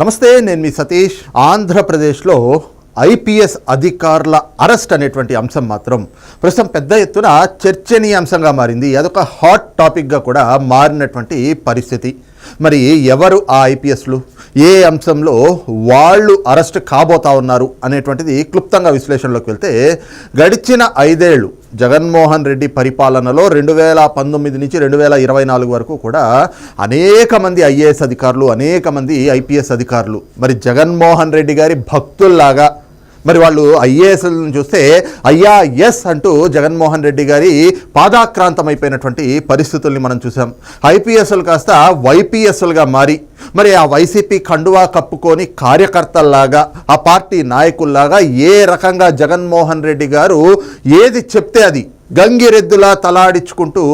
నమస్తే నేను మీ సతీష్. ఆంధ్రప్రదేశ్లో ఐపీఎస్ అధికారుల అరెస్ట్ అనేటువంటి అంశం మాత్రం ప్రస్తుతం పెద్ద ఎత్తున చర్చనీయాంశంగా మారింది. అదొక హాట్ టాపిక్గా కూడా మారినటువంటి పరిస్థితి. మరి ఎవరు ఆ ఐపీఎస్లు? ఏ అంశంలో వాళ్ళు అరెస్ట్ కాబోతా ఉన్నారు అనేటువంటిది క్లుప్తంగా విశ్లేషణలోకి వెళ్తే గడిచిన ఐదేళ్ళు జగన్మోహన్ రెడ్డి పరిపాలనలో రెండు వేల పంతొమ్మిది నుంచి రెండు వేల ఇరవై నాలుగు వరకు కూడా అనేక మంది ఐఏఎస్ అధికారులు అనేక మంది ఐపీఎస్ అధికారులు. మరి జగన్మోహన్ రెడ్డి గారి భక్తుల్లాగా మరి వాళ్ళు ఐఏఎస్లను చూస్తే అయ్యా ఎస్ అంటూ జగన్మోహన్ రెడ్డి గారి పాదాక్రాంతమైపోయినటువంటి పరిస్థితుల్ని మనం చూసాం. ఐపీఎస్లు కాస్త వైపీఎస్లుగా మారి మరి ఆ వైసీపీ కండువా కప్పుకొని కార్యకర్తల్లాగా ఆ పార్టీ నాయకుల్లాగా ఏ రకంగా జగన్మోహన్ రెడ్డి గారు ఏది చెప్తే అది గంగిరెద్దులా తలాడించుకుంటూ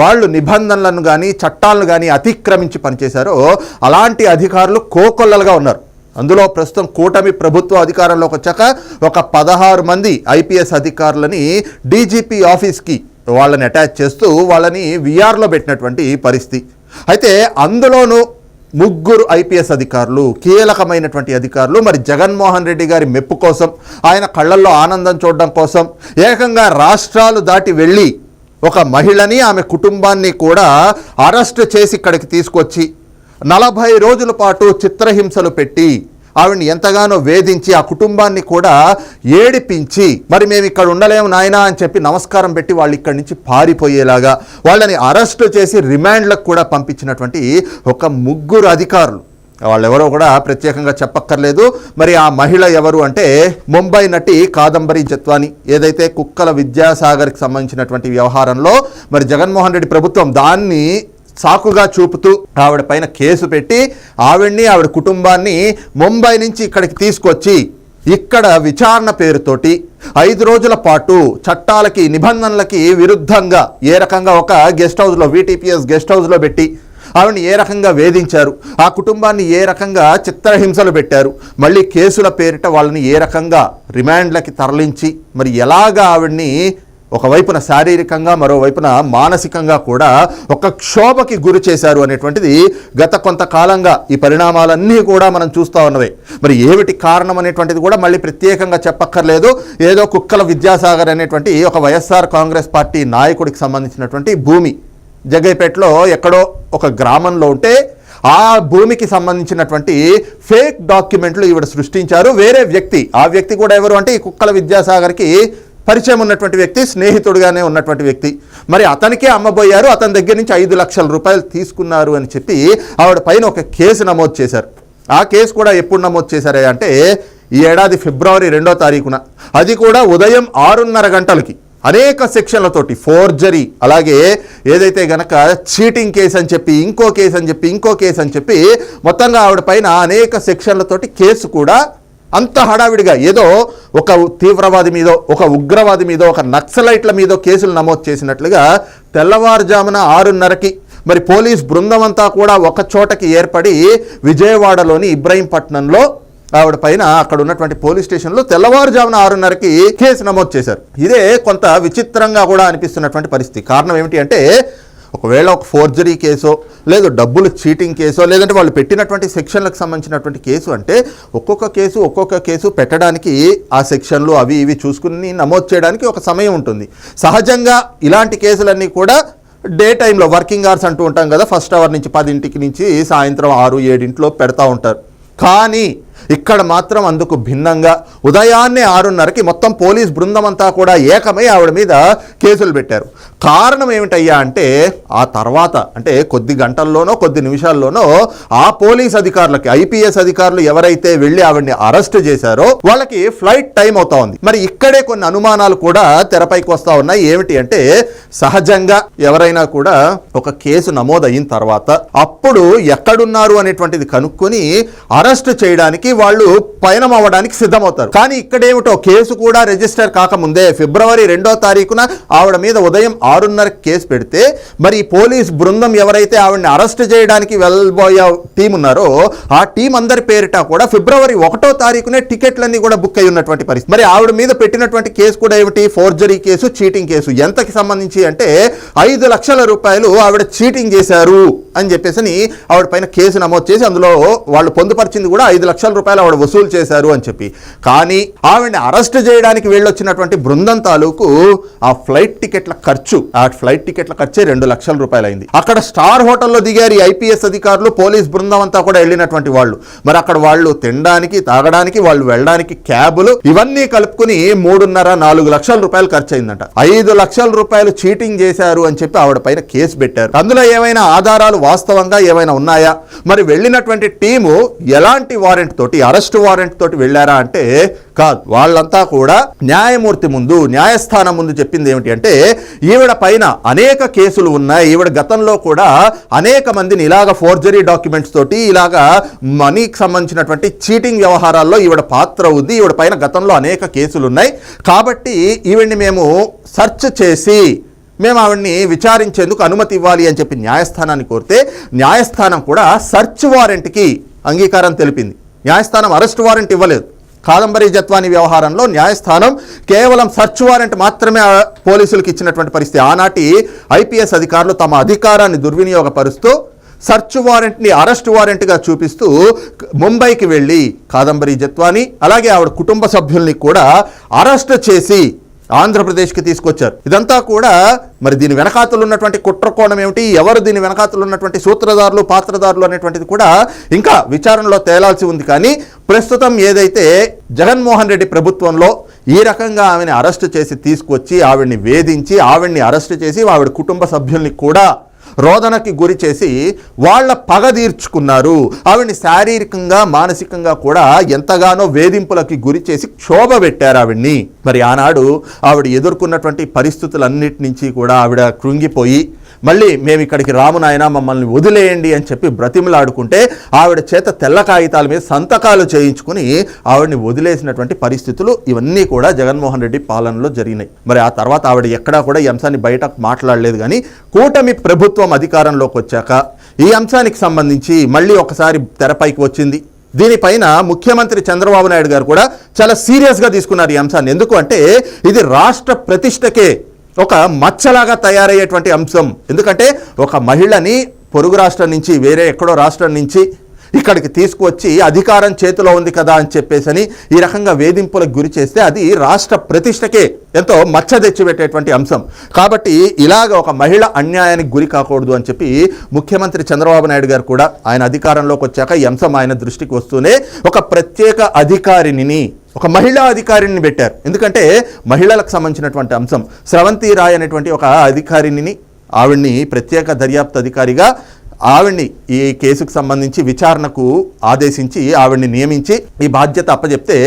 వాళ్ళు నిబంధనలను కానీ చట్టాలను కానీ అతిక్రమించి పనిచేశారో అలాంటి అధికారులు కోకొల్లలుగా ఉన్నారు. అందులో ప్రస్తుతం కూటమి ప్రభుత్వ అధికారంలోకి వచ్చాక ఒక పదహారు మంది ఐపీఎస్ అధికారులని డీజీపీ ఆఫీస్కి వాళ్ళని అటాచ్ చేస్తూ వాళ్ళని విఆర్లో పెట్టినటువంటి పరిస్థితి. అయితే అందులోనూ ముగ్గురు ఐపీఎస్ అధికారులు కీలకమైనటువంటి అధికారులు మరి జగన్మోహన్ రెడ్డి గారి మెప్పు కోసం ఆయన కళ్ళల్లో ఆనందం చూడడం కోసం ఏకంగా రాష్ట్రాలు దాటి వెళ్ళి ఒక మహిళని ఆమె కుటుంబాన్ని కూడా అరెస్ట్ చేసి ఇక్కడికి తీసుకొచ్చి నలభై రోజుల పాటు చిత్రహింసలు పెట్టి ఆవిడ్ని ఎంతగానో వేధించి ఆ కుటుంబాన్ని కూడా ఏడిపించి మరి మేము ఇక్కడ ఉండలేము నాయనా అని చెప్పి నమస్కారం పెట్టి వాళ్ళు ఇక్కడి నుంచి పారిపోయేలాగా వాళ్ళని అరెస్ట్ చేసి రిమాండ్లకు కూడా పంపించినటువంటి ఒక ముగ్గురు అధికారులు. వాళ్ళెవరో కూడా ప్రత్యేకంగా చెప్పక్కర్లేదు. మరి ఆ మహిళ ఎవరు అంటే ముంబై నటి కాదంబరి జత్వాని. ఏదైతే కుక్కల విద్యాసాగర్కి సంబంధించినటువంటి వ్యవహారంలో మరి జగన్మోహన్ రెడ్డి ప్రభుత్వం దాన్ని సాకుగా చూపుతూ ఆవిడ పైన కేసు పెట్టి ఆవిడ్ని ఆవిడ కుటుంబాన్ని ముంబై నుంచి ఇక్కడికి తీసుకొచ్చి ఇక్కడ విచారణ పేరుతోటి ఐదు రోజుల పాటు చట్టాలకి నిబంధనలకి విరుద్ధంగా ఏ రకంగా ఒక గెస్ట్ హౌస్లో వీటీపీఎస్ గెస్ట్ హౌస్లో పెట్టి ఆవిడని ఏ రకంగా వేధించారు ఆ కుటుంబాన్ని ఏ రకంగా చిత్రహింసలు పెట్టారు మళ్ళీ కేసుల పేరిట వాళ్ళని ఏ రకంగా రిమాండ్లకి తరలించి మరి ఎలాగా ఆవిడ్ని ఒకవైపున శారీరకంగా మరోవైపున మానసికంగా కూడా ఒక క్షోభకి గురి చేశారు అనేటువంటిది గత కొంతకాలంగా ఈ పరిణామాలన్నీ కూడా మనం చూస్తూ ఉన్నవి. మరి ఏమిటి కారణం అనేటువంటిది కూడా మళ్ళీ ప్రత్యేకంగా చెప్పక్కర్లేదు. ఏదో కుక్కల విద్యాసాగర్ అనేటువంటి ఒక వైఎస్ఆర్ కాంగ్రెస్ పార్టీ నాయకుడికి సంబంధించినటువంటి భూమి. జగ్గైపేటలో ఎక్కడో ఒక గ్రామంలో ఉంటే ఆ భూమికి సంబంధించినటువంటి ఫేక్ డాక్యుమెంట్లు ఈవిడ సృష్టించారు. వేరే వ్యక్తి ఆ వ్యక్తి కూడా ఎవరు అంటే ఈ కుక్కల విద్యాసాగర్కి పరిచయం ఉన్నటువంటి వ్యక్తి స్నేహితుడుగానే ఉన్నటువంటి వ్యక్తి. మరి అతనికే అమ్మబోయారు అతని దగ్గర నుంచి ఐదు లక్షల రూపాయలు తీసుకున్నారు అని చెప్పి ఆవిడ పైన ఒక కేసు నమోదు చేశారు. ఆ కేసు కూడా ఎప్పుడు నమోదు చేశారే అంటే ఈ ఏడాది ఫిబ్రవరి రెండో తారీఖున. అది కూడా ఉదయం ఆరున్నర గంటలకి. అనేక సెక్షన్లతోటి ఫోర్జరీ అలాగే ఏదైతే గనక చీటింగ్ కేసు అని చెప్పి ఇంకో కేసు అని చెప్పి ఇంకో కేసు అని చెప్పి మొత్తంగా ఆవిడ పైన అనేక సెక్షన్లతోటి కేసు కూడా అంత హడావిడిగా ఏదో ఒక తీవ్రవాది మీదో ఒక ఉగ్రవాది మీదో ఒక నక్సలైట్ల మీదో కేసులు నమోదు చేసినట్లుగా తెల్లవారుజామున ఆరున్నరకి మరి పోలీస్ బృందం అంతా కూడా ఒక చోటకి ఏర్పడి విజయవాడలోని ఇబ్రహీంపట్నంలో ఆవిడ పైన అక్కడ ఉన్నటువంటి పోలీస్ స్టేషన్లో తెల్లవారుజామున ఆరున్నరకి కేసు నమోదు చేశారు. ఇదే కొంత విచిత్రంగా కూడా అనిపిస్తున్నటువంటి పరిస్థితి. కారణం ఏమిటి అంటే ఒకవేళ ఒక ఫోర్జరీ కేసో లేదు డబ్బులు చీటింగ్ కేసో లేదంటే వాళ్ళు పెట్టినటువంటి సెక్షన్లకు సంబంధించినటువంటి కేసు అంటే ఒక్కొక్క కేసు ఒక్కొక్క కేసు పెట్టడానికి ఆ సెక్షన్లు అవి ఇవి చూసుకుని నమోదు చేయడానికి ఒక సమయం ఉంటుంది. సహజంగా ఇలాంటి కేసులన్నీ కూడా డే టైంలో వర్కింగ్ అవర్స్ అంటూ ఉంటాం కదా ఫస్ట్ అవర్ నుంచి పదింటికి నుంచి సాయంత్రం ఆరు ఏడింట్లో పెడతా ఉంటారు. కానీ ఇక్కడ మాత్రం అందుకు భిన్నంగా ఉదయాన్నే ఆరున్నరకి మొత్తం పోలీస్ బృందం అంతా కూడా ఏకమై ఆవిడ మీద కేసులు పెట్టారు. కారణం ఏమిటయ్యా అంటే ఆ తర్వాత అంటే కొద్ది గంటల్లోనో కొద్ది నిమిషాల్లోనో ఆ పోలీస్ అధికారులకి ఐపీఎస్ అధికారులు ఎవరైతే వెళ్ళి ఆవిడని అరెస్ట్ చేశారో వాళ్ళకి ఫ్లైట్ టైం అవుతా ఉంది. మరి ఇక్కడే కొన్ని అనుమానాలు కూడా తెరపైకి వస్తా ఉన్నాయి. ఏమిటి అంటే సహజంగా ఎవరైనా కూడా ఒక కేసు నమోదయిన తర్వాత అప్పుడు ఎక్కడున్నారు అనేటువంటిది కనుక్కొని అరెస్ట్ చేయడానికి వాళ్ళు పయనం అవ్వడానికి సిద్ధమవుతారు. కానీ ఇక్కడేమిటో కేసు కూడా రిజిస్టర్ కాకముందే ఫిబ్రవరి రెండో తారీఖున ఆవిడ మీద ఉదయం ఆరున్నర కేసు పెడితే మరి పోలీస్ బృందం ఎవరైతే ఆవిడని అరెస్ట్ చేయడానికి వెళ్ళబోయే టీం ఉన్నారో ఆ టీం అందరి పేరిట కూడా ఫిబ్రవరి ఒకటో తారీఖునే టికెట్లన్నీ కూడా బుక్ అయి ఉన్నటువంటి పరిస్థితి. మరి ఆవిడ మీద పెట్టినటువంటి కేసు కూడా ఏమిటి? Forgery case cheating case. ఎంతకి సంబంధించి అంటే ఐదు లక్షల రూపాయలు ఆవిడ చీటింగ్ చేశారు అని చెప్పేసి అని ఆవిడ పైన కేసు నమోదు చేసి అందులో వాళ్ళు పొందుపరిచింది కూడా ఐదు లక్షల రూపాయలు ఆవిడ వసూలు చేశారు అని చెప్పి. కానీ ఆవిడని అరెస్ట్ చేయడానికి వెళ్ళొచ్చినటువంటి బృందం తాలూకు ఆ ఫ్లైట్ టికెట్ల ఖర్చు ఆ ఫ్లైట్ టికెట్ల ఖర్చే రెండు లక్షల రూపాయలు అయింది అక్కడ స్టార్ హోటల్లో దిగారు ఈ ఐపీఎస్ అధికారులు పోలీస్ బృందం అంతా కూడా వెళ్ళినటువంటి వాళ్ళు. మరి అక్కడ వాళ్ళు తినడానికి తాగడానికి వాళ్ళు వెళ్ళడానికి క్యాబులు ఇవన్నీ కలుపుకుని మూడున్నర నాలుగు లక్షల రూపాయలు ఖర్చు అయిందంట ఐదు లక్షల రూపాయలు చీటింగ్ చేశారు అని చెప్పి ఆవిడ పైన కేసు పెట్టారు. అందులో ఏమైనా ఆధారాలు వాస్తవంగా ఏమైనా ఉన్నాయా? మరి వెళ్ళినటువంటి టీము ఎలాంటి వారెంట్ తోటి అరెస్ట్ వారెంట్ తోటి వెళ్ళారా అంటే కాదు. వాళ్ళంతా కూడా న్యాయమూర్తి ముందు న్యాయస్థానం ముందు చెప్పింది ఏమిటి అంటే ఈవిడ పైన అనేక కేసులు ఉన్నాయి. ఈవిడ గతంలో కూడా అనేక మందిని ఇలాగ ఫోర్జరీ డాక్యుమెంట్స్ తోటి ఇలాగా మనీకి సంబంధించినటువంటి చీటింగ్ వ్యవహారాల్లో ఈవిడ పాత్ర ఉంది. ఈవిడ పైన గతంలో అనేక కేసులు ఉన్నాయి. కాబట్టి ఈవిడ్ని మేము సెర్చ్ చేసి మేము ఆవిడ్ని విచారించేందుకు అనుమతి ఇవ్వాలి అని చెప్పి న్యాయస్థానాన్ని కోరితే న్యాయస్థానం కూడా సర్చ్ వారెంట్కి అంగీకారం తెలిపింది. న్యాయస్థానం అరెస్ట్ వారెంట్ ఇవ్వలేదు. కాదంబరి జత్వాని వ్యవహారంలో న్యాయస్థానం కేవలం సర్చ్ వారెంట్ మాత్రమే పోలీసులకు ఇచ్చినటువంటి పరిస్థితి. ఆనాటి ఐపీఎస్ అధికారులు తమ అధికారాన్ని దుర్వినియోగపరుస్తూ సర్చ్ వారెంట్ని అరెస్ట్ వారెంట్గా చూపిస్తూ ముంబైకి వెళ్ళి కాదంబరి జత్వాని అలాగే ఆవిడ కుటుంబ సభ్యుల్ని కూడా అరెస్ట్ చేసి ఆంధ్రప్రదేశ్కి తీసుకొచ్చారు. ఇదంతా కూడా మరి దీని వెనకాతలు ఉన్నటువంటి కుట్రకోణం ఏమిటి? ఎవరు దీని వెనకాతలు ఉన్నటువంటి సూత్రధారులు పాత్రధారులు అనేటువంటిది కూడా ఇంకా విచారణలో తేలాల్సి ఉంది. కానీ ప్రస్తుతం ఏదైతే జగన్మోహన్ రెడ్డి ప్రభుత్వంలో ఈ రకంగా ఆమెని అరెస్ట్ చేసి తీసుకొచ్చి ఆవిడ్ని వేధించి ఆవిడ్ని అరెస్ట్ చేసి ఆవిడ కుటుంబ సభ్యుల్ని కూడా రోదనకి గురి చేసి వాళ్ళ పగ తీర్చుకున్నారు. ఆవిడ్ని శారీరకంగా మానసికంగా కూడా ఎంతగానో వేధింపులకి గురి చేసి క్షోభ పెట్టారు ఆవిడ్ని. మరి ఆనాడు ఆవిడ ఎదుర్కొన్నటువంటి పరిస్థితులన్నిటి నుంచి కూడా ఆవిడ కృంగిపోయి మళ్ళీ మేము ఇక్కడికి రాము నాయన మమ్మల్ని వదిలేయండి అని చెప్పి బ్రతిమలాడుకుంటే ఆవిడ చేత తెల్ల కాగితాల మీద సంతకాలు చేయించుకుని ఆవిడని వదిలేసినటువంటి పరిస్థితులు ఇవన్నీ కూడా జగన్మోహన్ రెడ్డి పాలనలో జరిగినాయి. మరి ఆ తర్వాత ఆవిడ ఎక్కడా కూడా ఈ అంశాన్ని బయట మాట్లాడలేదు కానీ కూటమి ప్రభుత్వం అధికారంలోకి వచ్చాక ఈ అంశానికి సంబంధించి మళ్ళీ ఒకసారి తెరపైకి వచ్చింది. దీనిపైన ముఖ్యమంత్రి చంద్రబాబు నాయుడు గారు కూడా చాలా సీరియస్గా తీసుకున్నారు ఈ అంశాన్ని. ఎందుకు అంటే ఇది రాష్ట్ర ప్రతిష్టకే ఒక మచ్చలాగా తయారయ్యేటువంటి అంశం. ఎందుకంటే ఒక మహిళని పొరుగు రాష్ట్రం నుంచి వేరే ఎక్కడో రాష్ట్రం నుంచి ఇక్కడికి తీసుకువచ్చి అధికారం చేతిలో ఉంది కదా అని చెప్పేసి ఈ రకంగా వేధింపులకు గురి చేస్తే అది రాష్ట్ర ప్రతిష్టకే ఎంతో మచ్చ తెచ్చిపెట్టేటువంటి అంశం. కాబట్టి ఇలాగ ఒక మహిళ అన్యాయానికి గురి కాకూడదు అని చెప్పి ముఖ్యమంత్రి చంద్రబాబు నాయుడు గారు కూడా ఆయన అధికారంలోకి వచ్చాక ఈ అంశం ఆయన దృష్టికి వస్తూనే ఒక ప్రత్యేక అధికారిని ఒక మహిళా అధికారిని పెట్టారు. ఎందుకంటే మహిళలకు సంబంధించినటువంటి అంశం. స్రవంతి రాయ్ అనేటువంటి ఒక అధికారిని ఆవిడ్ని ప్రత్యేక దర్యాప్తు అధికారిగా ఆవిడ్ని ఈ కేసుకు సంబంధించి విచారణకు ఆదేశించి ఆవిడ్ని నియమించి ఈ బాధ్యత అప్పచెప్తే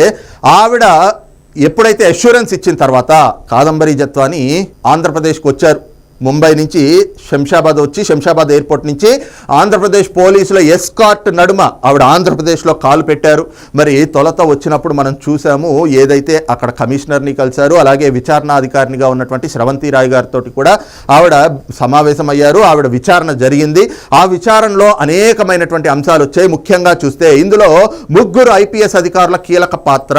ఆవిడ ఎప్పుడైతే అష్యూరెన్స్ ఇచ్చిన తర్వాత కాదంబరి జత్వాని ఆంధ్రప్రదేశ్కి వచ్చారు ముంబై నుంచి శంషాబాద్ వచ్చి శంషాబాద్ ఎయిర్పోర్ట్ నుంచి ఆంధ్రప్రదేశ్ పోలీసుల ఎస్కాట్ నడుమ ఆవిడ ఆంధ్రప్రదేశ్లో కాలు పెట్టారు. మరి తొలత వచ్చినప్పుడు మనం చూసాము ఏదైతే అక్కడ కమిషనర్ని కలిశారు అలాగే విచారణ అధికారినిగా ఉన్నటువంటి స్రవంతి రాయ్ గారితో కూడా ఆవిడ సమావేశం అయ్యారు ఆవిడ విచారణ జరిగింది. ఆ విచారణలో అనేకమైనటువంటి అంశాలు వచ్చాయి. ముఖ్యంగా చూస్తే ఇందులో ముగ్గురు ఐపీఎస్ అధికారుల కీలక పాత్ర.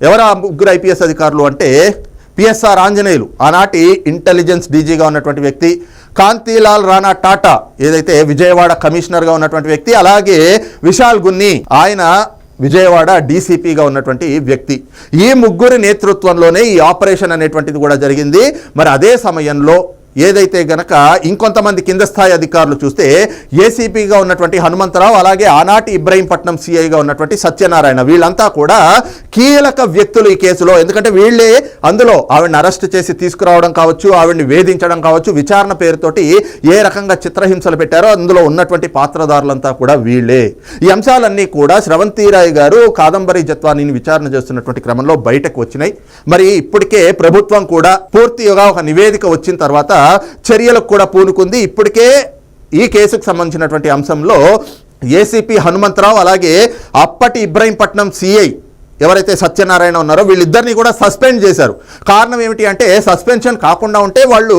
ఎవరు ఆ ముగ్గురు ఐపీఎస్ అధికారులు అంటే పిఎస్ఆర్ ఆంజనేయులు. ఆనాటి ఇంటెలిజెన్స్ డీజీగా ఉన్నటువంటి వ్యక్తి కాంతిలాల్ రాణా టాటా ఏదైతే విజయవాడ కమిషనర్గా ఉన్నటువంటి వ్యక్తి అలాగే విశాల్ గున్ని ఆయన విజయవాడ డీసీపీగా ఉన్నటువంటి వ్యక్తి. ఈ ముగ్గురి నేతృత్వంలోనే ఈ ఆపరేషన్ అనేటువంటిది కూడా జరిగింది. మరి అదే సమయంలో ఏదైతే గనక ఇంకొంతమంది కింద స్థాయి అధికారులు చూస్తే ఏసీపీగా ఉన్నటువంటి హనుమంతరావు అలాగే ఆనాటి ఇబ్రహీంపట్నం సిఐగా ఉన్నటువంటి సత్యనారాయణ వీళ్ళంతా కూడా కీలక వ్యక్తులు ఈ కేసులో. ఎందుకంటే వీళ్ళే అందులో ఆవిడని అరెస్ట్ చేసి తీసుకురావడం కావచ్చు ఆవిడని వేధించడం కావచ్చు విచారణ పేరుతోటి ఏ రకంగా చిత్రహింసలు పెట్టారో అందులో ఉన్నటువంటి పాత్రదారులంతా కూడా వీళ్ళే. ఈ అంశాలన్నీ కూడా శ్రవంతిరాయ్ గారు కాదంబరి జత్వానీని విచారణ చేస్తున్నటువంటి క్రమంలో బయటకు వచ్చినాయి. మరి ఇప్పటికే ప్రభుత్వం కూడా పూర్తిగా ఒక నివేదిక వచ్చిన తర్వాత చర్యలకు కూడా పూనుకుంది. ఇప్పటికే ఈ కేసుకు సంబంధించినటువంటి అంశంలో ఏసీపీ హనుమంతరావు అలాగే అప్పటి ఇబ్రహీంపట్నం సిఐ ఎవరైతే సత్యనారాయణ ఉన్నారో వీళ్ళిద్దరిని కూడా సస్పెండ్ చేశారు. కారణం ఏమిటి అంటే సస్పెన్షన్ కాకుండా ఉంటే వాళ్ళు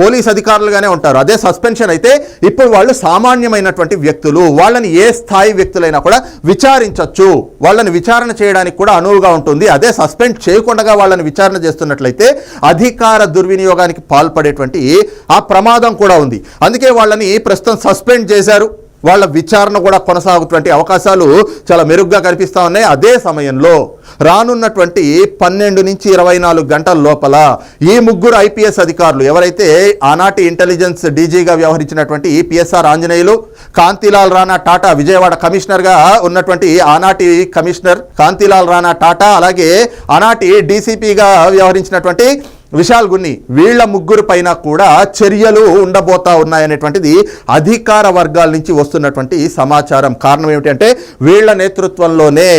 పోలీస్ అధికారులుగానే ఉంటారు. అదే సస్పెన్షన్ అయితే ఇప్పుడు వాళ్ళు సామాన్యమైనటువంటి వ్యక్తులు. వాళ్ళని ఏ స్థాయి వ్యక్తులైనా కూడా విచారించవచ్చు వాళ్ళని విచారణ చేయడానికి కూడా అనువుగా ఉంటుంది. అదే సస్పెండ్ చేయకుండా వాళ్ళని విచారణ చేస్తున్నట్లయితే అధికార దుర్వినియోగానికి పాల్పడేటువంటి ఆ ప్రమాదం కూడా ఉంది. అందుకే వాళ్ళని ప్రస్తుతం సస్పెండ్ చేశారు. వాళ్ళ విచారణ కూడా కొనసాగుతున్నటువంటి అవకాశాలు చాలా మెరుగ్గా కనిపిస్తూ ఉన్నాయి. అదే సమయంలో రానున్నటువంటి పన్నెండు నుంచి ఇరవై నాలుగు గంటల లోపల ఈ ముగ్గురు ఐపీఎస్ అధికారులు ఎవరైతే ఆనాటి ఇంటెలిజెన్స్ డీజీగా వ్యవహరించినటువంటి పిఎస్ఆర్ ఆంజనేయులు కాంతిలాల్ రాణా టాటా విజయవాడ కమిషనర్గా ఉన్నటువంటి ఆనాటి కమిషనర్ కాంతిలాల్ రాణా టాటా అలాగే ఆనాటి డీసీపీగా వ్యవహరించినటువంటి విశాల్ గున్ని వీళ్ళ ముగ్గురు పైన కూడా చర్యలు ఉండబోతా ఉన్నాయనేటువంటిది అధికార వర్గాల నుంచి వస్తున్నటువంటి సమాచారం. కారణం ఏమిటంటే వీళ్ళ నేతృత్వంలోనే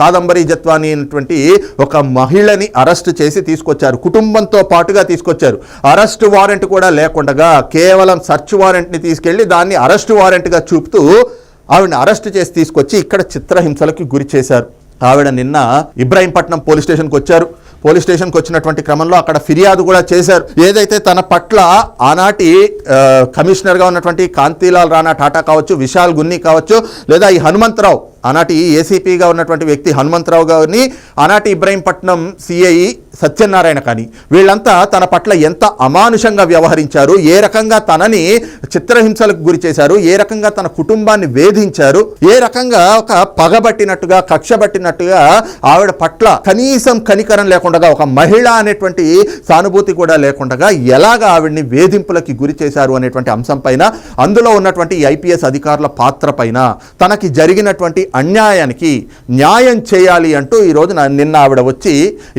కాదంబరి జత్వాని అనేటువంటి ఒక మహిళని అరెస్ట్ చేసి తీసుకొచ్చారు. కుటుంబంతో పాటుగా తీసుకొచ్చారు. అరెస్ట్ వారెంట్ కూడా లేకుండా కేవలం సర్చ్ వారెంట్ని తీసుకెళ్ళి దాన్ని అరెస్ట్ వారెంట్గా చూపుతూ ఆవిడని అరెస్ట్ చేసి తీసుకొచ్చి ఇక్కడ చిత్రహింసలకు గురి చేశారు. ఆవిడ నిన్న ఇబ్రాహీంపట్నం పోలీస్ స్టేషన్కి వచ్చారు. పోలీస్ స్టేషన్కి వచ్చినటువంటి క్రమంలో అక్కడ ఫిర్యాదు కూడా చేశారు. ఏదైతే తన పట్ల ఆనాటి కమిషనర్గా ఉన్నటువంటి కాంతిలాల్ రాణా టాటా కావచ్చు విశాల్ గున్ని కావచ్చు లేదా ఈ హనుమంతరావు ఆనాటి ఏసీపీగా ఉన్నటువంటి వ్యక్తి హనుమంతరావు గారిని ఆనాటి ఇబ్రాహీంపట్నం సిఐ సత్యనారాయణ కానీ వీళ్ళంతా తన పట్ల ఎంత అమానుషంగా వ్యవహరించారు ఏ రకంగా తనని చిత్రహింసలకు గురి చేశారు ఏ రకంగా తన కుటుంబాన్ని వేధించారు ఏ రకంగా ఒక పగబట్టినట్టుగా కక్షబట్టినట్టుగా ఆవిడ పట్ల కనీసం కనికరం లేకుండా ఒక మహిళ అనేటువంటి సానుభూతి కూడా లేకుండా ఎలాగ ఆవిడ్ని వేధింపులకి గురి చేశారు అనేటువంటి అంశం పైన అందులో ఉన్నటువంటి ఐపీఎస్ అధికారుల పాత్ర పైన తనకి జరిగినటువంటి అన్యాయానికి న్యాయం చేయాలి అంటూ ఈ రోజున నిన్న ఆవిడ వచ్చి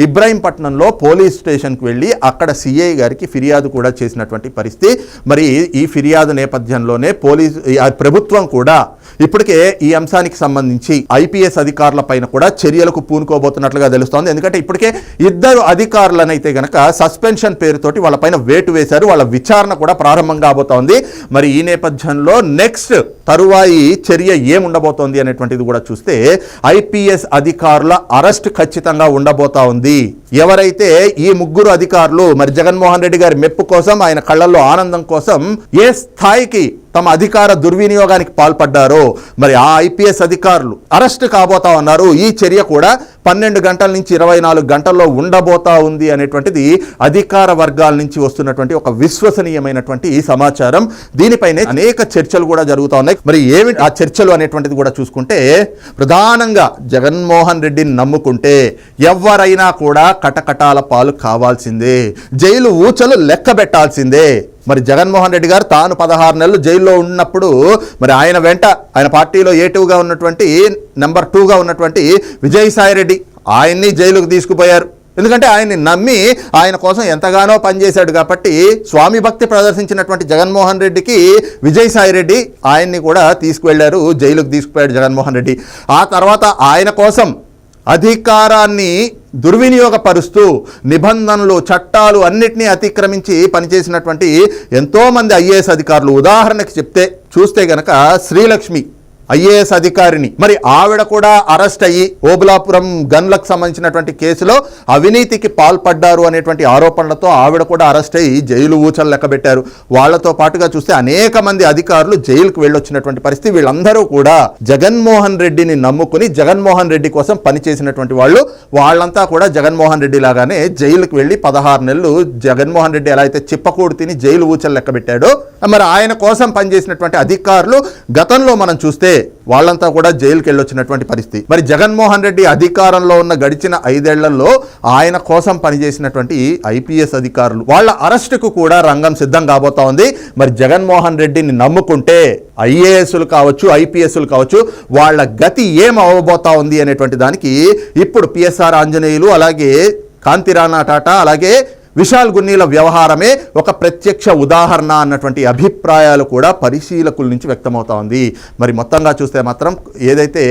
ఇబ్రాహీంపట్నంలో పోలీస్ స్టేషన్కి వెళ్ళి అక్కడ సిఐ గారికి ఫిర్యాదు కూడా చేసినటువంటి పరిస్థితి. మరి ఈ ఫిర్యాదు నేపథ్యంలోనే పోలీస్ ప్రభుత్వం కూడా ఇప్పటికే ఈ అంశానికి సంబంధించి ఐపీఎస్ అధికారుల పైన కూడా చర్యలకు పూనుకోబోతున్నట్లుగా తెలుస్తోంది. ఎందుకంటే ఇప్పటికే ఇద్దరు అధికారులనైతే గనక సస్పెన్షన్ పేరుతోటి వాళ్ళపైన వేటు వేశారు. వాళ్ళ విచారణ కూడా ప్రారంభం కాబోతోంది. మరి ఈ నేపథ్యంలో నెక్స్ట్ తరువాయి చర్య ఏముండబోతోంది అనేటువంటిది కూడా చూస్తే ఐపీఎస్ అధికారుల అరెస్ట్ ఖచ్చితంగా ఉండబోతా ఉంది. ఎవరైతే ఈ ముగ్గురు అధికారులు మరి జగన్మోహన్ రెడ్డి గారి మెప్పు కోసం ఆయన కళ్ళల్లో ఆనందం కోసం ఏ స్థాయికి తమ అధికార దుర్వినియోగానికి పాల్పడ్డారో. మరి ఆ ఐపీఎస్ అధికారులు అరెస్ట్ కాబోతా ఉన్నారు. ఈ చర్య కూడా పన్నెండు గంటల నుంచి ఇరవై నాలుగు గంటల్లో ఉండబోతా ఉంది అనేటువంటిది అధికార వర్గాల నుంచి వస్తున్నటువంటి ఒక విశ్వసనీయమైనటువంటి ఈ సమాచారం. దీనిపైనే అనేక చర్చలు కూడా జరుగుతూ ఉన్నాయి. మరి ఏమి ఆ చర్చలు అనేటువంటిది కూడా చూసుకుంటే ప్రధానంగా జగన్మోహన్ రెడ్డిని నమ్ముకుంటే ఎవరైనా కూడా కటకటాల పాలు కావాల్సిందే. జైలు ఊచలు లెక్క పెట్టాల్సిందే. మరి జగన్మోహన్ రెడ్డి గారు తాను పదహారు నెలలు జైల్లో ఉన్నప్పుడు మరి ఆయన వెంట ఆయన పార్టీలో ఏ టూగా ఉన్నటువంటి నెంబర్ టూగా ఉన్నటువంటి విజయసాయి రెడ్డి ఆయన్ని జైలుకు తీసుకుపోయారు. ఎందుకంటే ఆయన్ని నమ్మి ఆయన కోసం ఎంతగానో పనిచేశాడు కాబట్టి స్వామి భక్తి ప్రదర్శించినటువంటి జగన్మోహన్ రెడ్డికి విజయసాయి రెడ్డి ఆయన్ని కూడా తీసుకువెళ్ళారు జైలుకు తీసుకుపోయాడు జగన్మోహన్ రెడ్డి. ఆ తర్వాత ఆయన కోసం అధికారాన్ని దుర్వినియోగపరుస్తూ నిబంధనలు చట్టాలు అన్నిటినీ అతిక్రమించి పనిచేసినటువంటి ఎంతోమంది ఐఏఎస్ అధికారులు. ఉదాహరణకి చెప్తే చూస్తే గనక శ్రీలక్ష్మి. ఐఏఎస్ అధికారిని. మరి ఆవిడ కూడా అరెస్ట్ అయ్యి ఓబులాపురం గన్లకు సంబంధించినటువంటి కేసులో అవినీతికి పాల్పడ్డారు అనేటువంటి ఆరోపణలతో ఆవిడ కూడా అరెస్ట్ అయ్యి జైలు ఊచలు లెక్కబెట్టారు వాళ్ళతో పాటుగా చూస్తే అనేక మంది అధికారులు జైలుకు వెళ్ళొచ్చినటువంటి పరిస్థితి. వీళ్ళందరూ కూడా జగన్మోహన్ రెడ్డిని నమ్ముకుని జగన్మోహన్ రెడ్డి కోసం పనిచేసినటువంటి వాళ్ళు. వాళ్ళంతా కూడా జగన్మోహన్ రెడ్డి లాగానే జైలుకు వెళ్ళి పదహారు నెలలు జగన్మోహన్ రెడ్డి ఎలా అయితే చిప్పకూడు తిని జైలు ఊచలు లెక్కబెట్టాడో మరి ఆయన కోసం పనిచేసినటువంటి అధికారులు గతంలో మనం చూస్తే వాళ్ళంతా కూడా జైలుకి వెళ్ళొచ్చినటువంటి పరిస్థితి. మరి జగన్మోహన్ రెడ్డి అధికారంలో ఉన్న గడిచిన ఐదేళ్ళలో ఆయన కోసం పనిచేసినటువంటి ఐపీఎస్ అధికారులు వాళ్ళ అరెస్టుకు కూడా రంగం సిద్ధం కాబోతా ఉంది. మరి జగన్మోహన్ రెడ్డిని నమ్ముకుంటే ఐఏఎస్లు కావచ్చు ఐపీఎస్లు కావచ్చు వాళ్ళ గతి ఏం అవ్వబోతా ఉంది అనేటువంటి దానికి ఇప్పుడు పిఎస్ఆర్ ఆంజనేయులు అలాగే కాంతిరాణా టాటా అలాగే విశాల్ గున్నీల వ్యవహారమే ఒక ప్రత్యక్ష ఉదాహరణ అన్నటువంటి అభిప్రాయాలు కూడా పరిశీలకుల నుంచి వ్యక్తమవుతా ఉంది. మరి మొత్తంగా చూస్తే మాత్రం ఏదైతే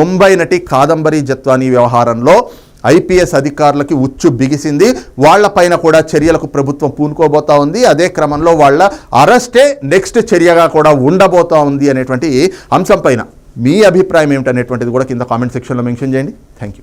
ముంబై నటి కాదంబరి జత్వానీ వ్యవహారంలో ఐపీఎస్ అధికారులకి ఉచ్చు బిగిసింది వాళ్ళపైన కూడా చర్యలకు ప్రభుత్వం పూనుకోబోతా ఉంది. అదే క్రమంలో వాళ్ళ అరెస్టే నెక్స్ట్ చర్యగా కూడా ఉండబోతా ఉంది అనేటువంటి అంశం పైన మీ అభిప్రాయం ఏమిటనేటువంటిది కూడా కింద కామెంట్ సెక్షన్లో మెన్షన్ చేయండి. Thank you